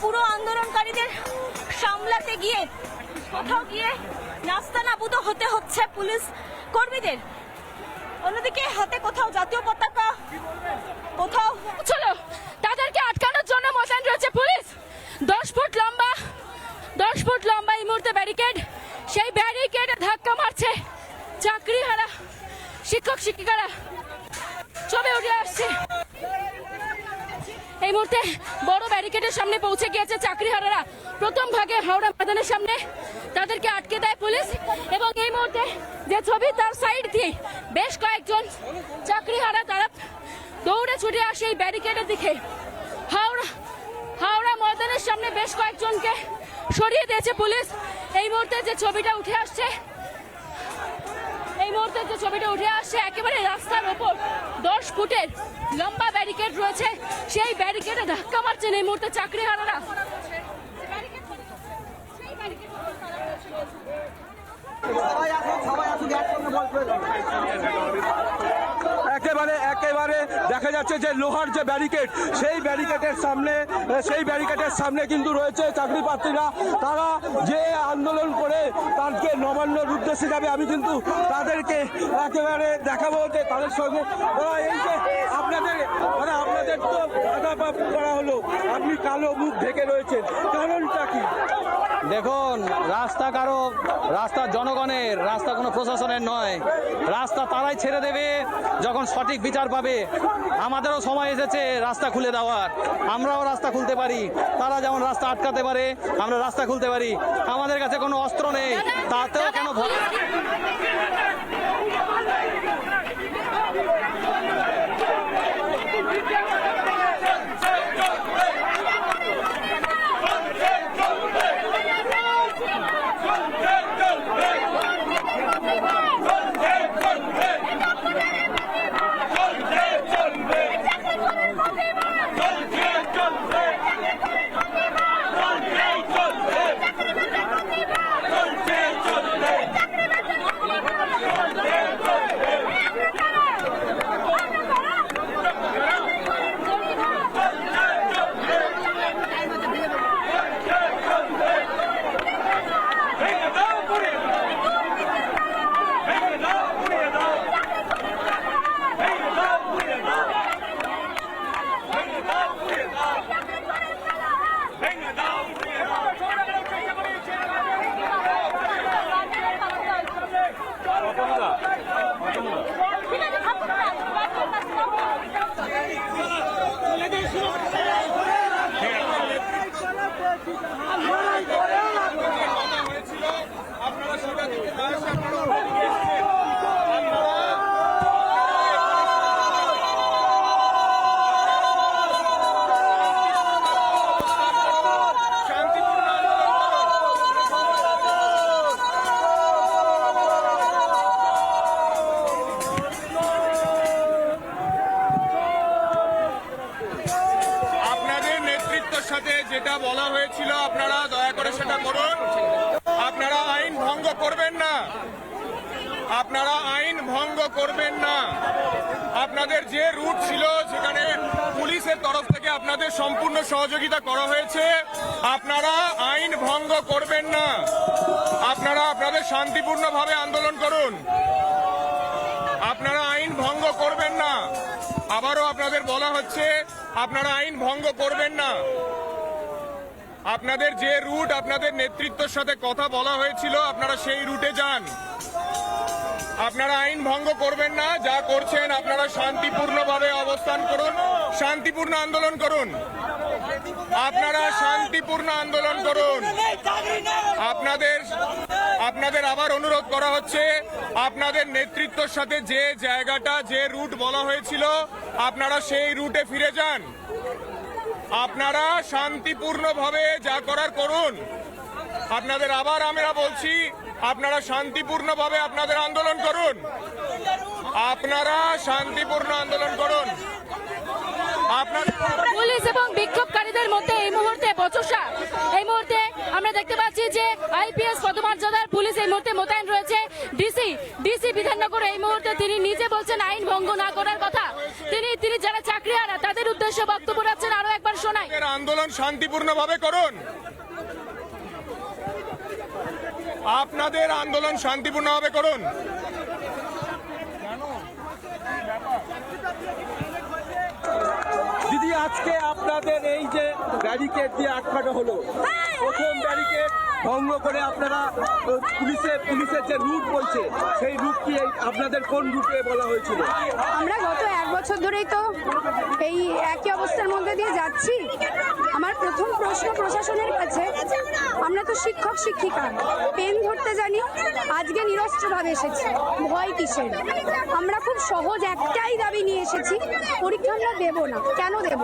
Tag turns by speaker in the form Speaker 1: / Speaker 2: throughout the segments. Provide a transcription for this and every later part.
Speaker 1: পুরো আন্দোলনকারীদের সামলাতে গিয়ে, কোথাও গিয়ে নাস্তানাবুদ হতে হচ্ছে পুলিশ কর্মীদের। অন্যদিকে হাতে কোথাও জাতীয় পতাকা, কোথাও
Speaker 2: চলো, তাদেরকে আটকানোর জন্য মোতায়েন রয়েছে পুলিশ। দশ ফুট লম্বা, দশ ফুট লম্বা এই মুহূর্তে ব্যারিকেড সেই ব্যারিকেডে ধাক্কা মারছে চাকরি হারা শিক্ষক শিক্ষিকারা ছবি উঠে আসছে। এই মুহূর্তে বড় ব্যারিকেডের সামনে পৌঁছে গিয়েছে চাকরি হারারা প্রথম ভাগে হাওড়া ময়দানের সামনে তাদেরকে আটকে দেয় পুলিশ এবং এই মুহূর্তে যে ছবি তার সাইড দিয়ে বেশ কয়েকজন চাকরি হারা তারা দৌড়ে ছুটে আসে এই ব্যারিকেডের দিকে। হাওড়া হাওড়া ময়দানের সামনে বেশ কয়েকজনকে সরিয়ে দিয়েছে পুলিশ। এই মুহূর্তে যে ছবিটা উঠে আসছে, এই মুহূর্তে যে ছবিটা উঠে আসছে, একেবারে রাস্তার ওপর দশ ফুটের লম্বা ব্যারিকেড রয়েছে। সেই ধাক্কা মারছেন এই মুহূর্তে চাকরি হারারা।
Speaker 3: একেবারে একেবারে দেখা যাচ্ছে যে লোহার যে ব্যারিকেড সেই ব্যারিকেডের সামনে, সেই ব্যারিকেডের সামনে কিন্তু রয়েছে চাকরি প্রার্থীরা। তারা যে আন্দোলন করে তাদেরকে নবান্নর উদ্দেশ্যে যাবে, আমি কিন্তু তাদেরকে একেবারে দেখাবো যে তাদের সঙ্গে। এই যে আপনাদের আপনাদের তো করা হলো। আপনি কালো মুখ ঢেকে রয়েছেন। কারণটা কি?
Speaker 4: দেখুন, রাস্তা কারও, রাস্তা জনগণের, রাস্তা কোনো প্রশাসনের নয়। রাস্তা তারাই ছেড়ে দেবে যখন সঠিক বিচার পাবে। আমাদেরও সময় এসেছে রাস্তা খুলে দেওয়ার। আমরাও রাস্তা খুলতে পারি। তারা যেমন রাস্তা আটকাতে পারে, আমরা রাস্তা খুলতে পারি। আমাদের কাছে কোনো অস্ত্র নেই। তাতেও কেন ভয়?
Speaker 5: যেটা বলা হয়েছিল, আপনারা দয়া করে সেটা করুন। আপনারা আইন ভঙ্গ করবেন না। আপনারা আইন ভঙ্গ করবেন না। আপনাদের যে রুট ছিল, সেখানে পুলিশের তরফ থেকে আপনাদের সম্পূর্ণ সহযোগিতা করা হয়েছে। আপনারা আইন ভঙ্গ করবেন না। আপনারা আপনাদের শান্তিপূর্ণভাবে আন্দোলন করুন। আপনারা আইন ভঙ্গ করবেন না। আবারও আপনাদের বলা হচ্ছে, আপনারা আইন ভঙ্গ করবেন না। আপনাদের যে রুট আপনাদের নেতৃত্বের সাথে কথা বলা হয়েছিল, আপনারা সেই রুটে যান। আপনারা আইন ভঙ্গ করবেন না, যা করছেন আপনারা শান্তিপূর্ণভাবে অবস্থান করুন, শান্তিপূর্ণ আন্দোলন করুন। আপনারা শান্তিপূর্ণ আন্দোলন করুন। আপনাদের আপনাদের আবার অনুরোধ করা হচ্ছে, আপনাদের নেতৃত্বের সাথে যে জায়গাটা, যে রুট বলা হয়েছিল, আপনারা সেই রুটে ফিরে যান। আপনারা শান্তিপূর্ণভাবে যা করার করুন। আপনাদের আবার আমরা বলছি, আপনারা শান্তিপূর্ণভাবে আপনাদের আন্দোলন করুন। আপনারা শান্তিপূর্ণ আন্দোলন করুন।
Speaker 2: পুলিশ এবং বিক্ষোভকারীদের মধ্যে এই মুহূর্তে বচসা। এই মুহূর্তে আমরা দেখতে পাচ্ছি যে আইপিএস পদমর্যাদার পুলিশ এই মুহূর্তে মোতায়েন রয়েছে। ডিসি ডিসি বিধাননগর এই মুহূর্তে তিনি নিজে বলছেন, আইন ভঙ্গ না করার কথা। তিনি তিনি যারা চাকরি চাকরিহারা, তাদের উদ্দেশ্যে বক্তব্য রাখছেন আরও একবার শোনায়
Speaker 5: আপনাদের আন্দোলন শান্তিপূর্ণভাবে করুন। আপনাদের আন্দোলন শান্তিপূর্ণভাবে করুন।
Speaker 3: দিদি আজকে আপনাদের এই যে ব্যারিকেড দিয়ে আটকানো হলো প্রথম ব্যারিকেড ভঙ্গ করে আপনারা আহ, পুলিশের পুলিশের যে রুট বলছে সেই রুট কি আপনাদের কোন রুটে বলা হয়েছিল?
Speaker 6: আমরা গত এক বছর ধরেই তো এই একই অবস্থার মধ্যে দিয়ে যাচ্ছি। আমার প্রথম প্রশ্ন প্রশাসনের কাছে আমরা তো শিক্ষক শিক্ষিকা পেন ধরতে জানি আজকে নিরস্ত্রভাবে এসেছি। ভয় কিসের? আমরা খুব সহজ একটাই দাবি নিয়ে এসেছি পরীক্ষা আমরা দেবো না। কেন দেব?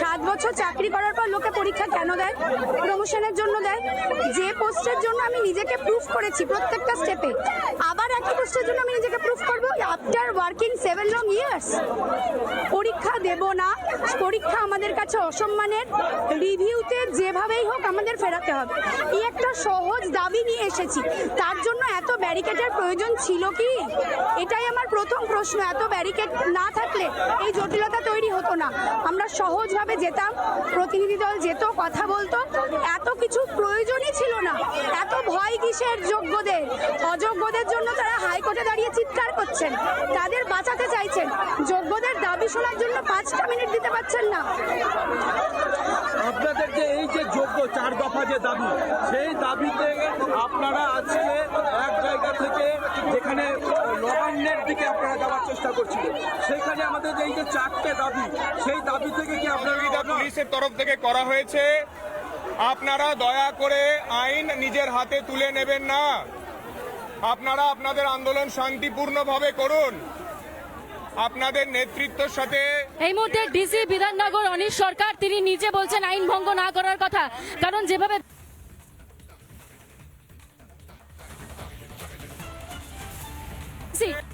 Speaker 6: সাত বছর চাকরি করার পর লোকে পরীক্ষা কেন দেয়? প্রমোশনের জন্য দেয়? যে পোস্টের জন্য আমি নিজেকে প্রুফ করেছি প্রত্যেকটা স্টেপে একই জন্য আমি নিজেকে প্রুফ করব। After working seven long years পরীক্ষা দেব না। পরীক্ষা আমাদের কাছে অসম্মানের। রিভিউতে যেভাবেই হোক আমাদের ফেরাতে হবে। এই একটা সহজ দাবি নিয়ে এসেছি। তার জন্য এত ব্যারিকেডের প্রয়োজন ছিল কি? এটাই আমার প্রথম প্রশ্ন। এত ব্যারিকেড না থাকলে এই জটিলতা তৈরি হতো না। আমরা সহজভাবে যেতাম, প্রতিনিধি দল যেত, কথা বলতো। এত কিছু প্রয়োজনই ছিল না। এত ভয় কিসের যোগ্যদের অযোগ্যদের জন্য তারা হাইকোর্টে দাঁড়িয়ে চিৎকার করছেন। তাদের বাঁচাতে চাইছেন। যোগ্যদের দাবি শোনার জন্য পাঁচটা মিনিট দিতে পারছেন না।
Speaker 3: আপনাদের যে এই যে যোগ্য চার দফা যে দাবি সেই দাবিতে আপনারা আজকে এক জায়গা থেকে যেখানে নবান্নের দিকে আপনারা যাওয়ার চেষ্টা করছিলেন সেখানে আমাদের এই যে চারটে দাবি সেই দাবি থেকে কি আপনারা
Speaker 5: পুলিশের তরফ থেকে করা হয়েছে। আপনারা দয়া করে আইন নিজের হাতে তুলে নেবেন না। আপনারা আপনাদের আন্দোলন শান্তিপূর্ণভাবে করুন। আপনাদের নেতৃত্বের সাথে
Speaker 2: এই মুহূর্তে ডিসি বিধাননগর অনিশ সরকার, তিনি নিজে বলছেন আইন ভঙ্গ না করার কথা। কারণ যেভাবে
Speaker 5: প্রশাসন